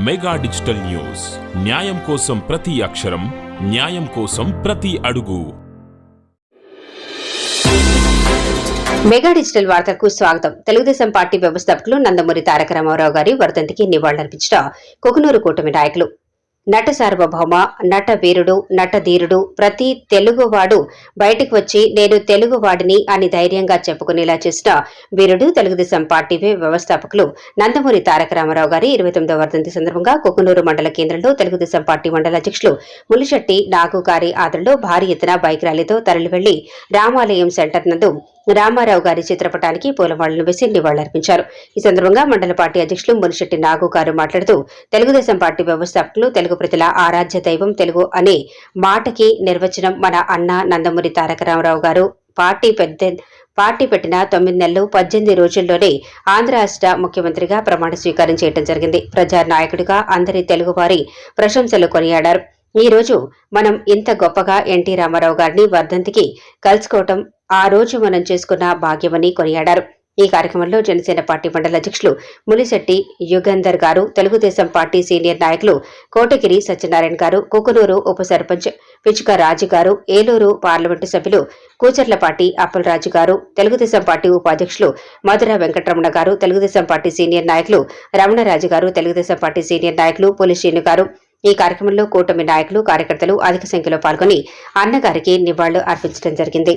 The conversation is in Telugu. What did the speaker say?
Mega digital news. న్యాయం కోసం ప్రతి అక్షరం న్యాయం కోసం ప్రతి అడుగు. మెగా డిజిటల్ వార్తలకు స్వాగతం. తెలుగుదేశం పార్టీ వ్యవస్థాపకులు నందమూరి తారక రామారావు గారి వర్ధంతికి నివాళులర్పించిన కుకునూరు కూటమి నాయకులు. నట సార్వభౌమ నట వీరుడు నట ధీరుడు ప్రతి తెలుగువాడు బయటకు వచ్చి నేను తెలుగువాడిని అని ధైర్యంగా చెప్పుకునేలా చేసిన వీరుడు తెలుగుదేశం పార్టీ వ్యవస్థాపకులు నందమూరి తారక రామారావు గారి ఇరవై తొమ్మిదవ వర్ధంతి సందర్భంగా కుకునూరు మండల కేంద్రంలో తెలుగుదేశం పార్టీ మండల అధ్యక్షులు ములిశెట్టి నాగు గారి ఆదరణలో భారీ ఎత్తున బైక్ ర్యాలీతో తరలివెళ్ళి రామాలయం సెంటర్ నందు రామారావు గారి చిత్రపటానికి పూలమాలలు వేసి నివాళులర్పించారు. ఈ సందర్భంగా మండల పార్టీ అధ్యక్షులు మునిశెట్టి నాగు గారు మాట్లాడుతూ తెలుగుదేశం పార్టీ వ్యవస్థాపకులు తెలుగు ప్రజల ఆరాధ్య దైవం తెలుగు అనే మాటకి నిర్వచనం మన అన్న నందమూరి తారక రామారావు గారు. పార్టీ పెద్ద పార్టీ పెట్టిన తొమ్మిది నెలలు పద్దెనిమిది రోజుల్లోనే ఆంధ్ర రాష్ట్ర ముఖ్యమంత్రిగా ప్రమాణ స్వీకారం చేయడం జరిగింది. ప్రజా నాయకుడిగా అందరి తెలుగువారి ప్రశంసలు కొనియాడారు. ఈ రోజు మనం ఇంత గొప్పగా ఎన్టీ రామారావు గారిని వర్ధంతికి కలుసుకోవటం ఆ రోజు మనం చేసుకున్న భాగ్యమని కొనియాడారు. ఈ కార్యక్రమంలో జనసేన పార్టీ మండల అధ్యక్షులు మునిశెట్టి యుగంధర్ గారు తెలుగుదేశం పార్టీ సీనియర్ నాయకులు కోటగిరి సత్యనారాయణ గారు కుకునూరు ఉప సర్పంచ్ పిచుక రాజు గారు ఏలూరు పార్లమెంటు సభ్యులు కూచర్లపాటి అప్పలరాజు గారు తెలుగుదేశం పార్టీ ఉపాధ్యక్షులు మధుర వెంకటరమణ గారు తెలుగుదేశం పార్టీ సీనియర్ నాయకులు రమణరాజు గారు తెలుగుదేశం పార్టీ సీనియర్ నాయకులు పులిశ్రీను గారు. ఈ కార్యక్రమంలో కూటమి నాయకులు కార్యకర్తలు అధిక సంఖ్యలో పాల్గొని అన్నగారికి నివాళులు అర్పించడం జరిగింది.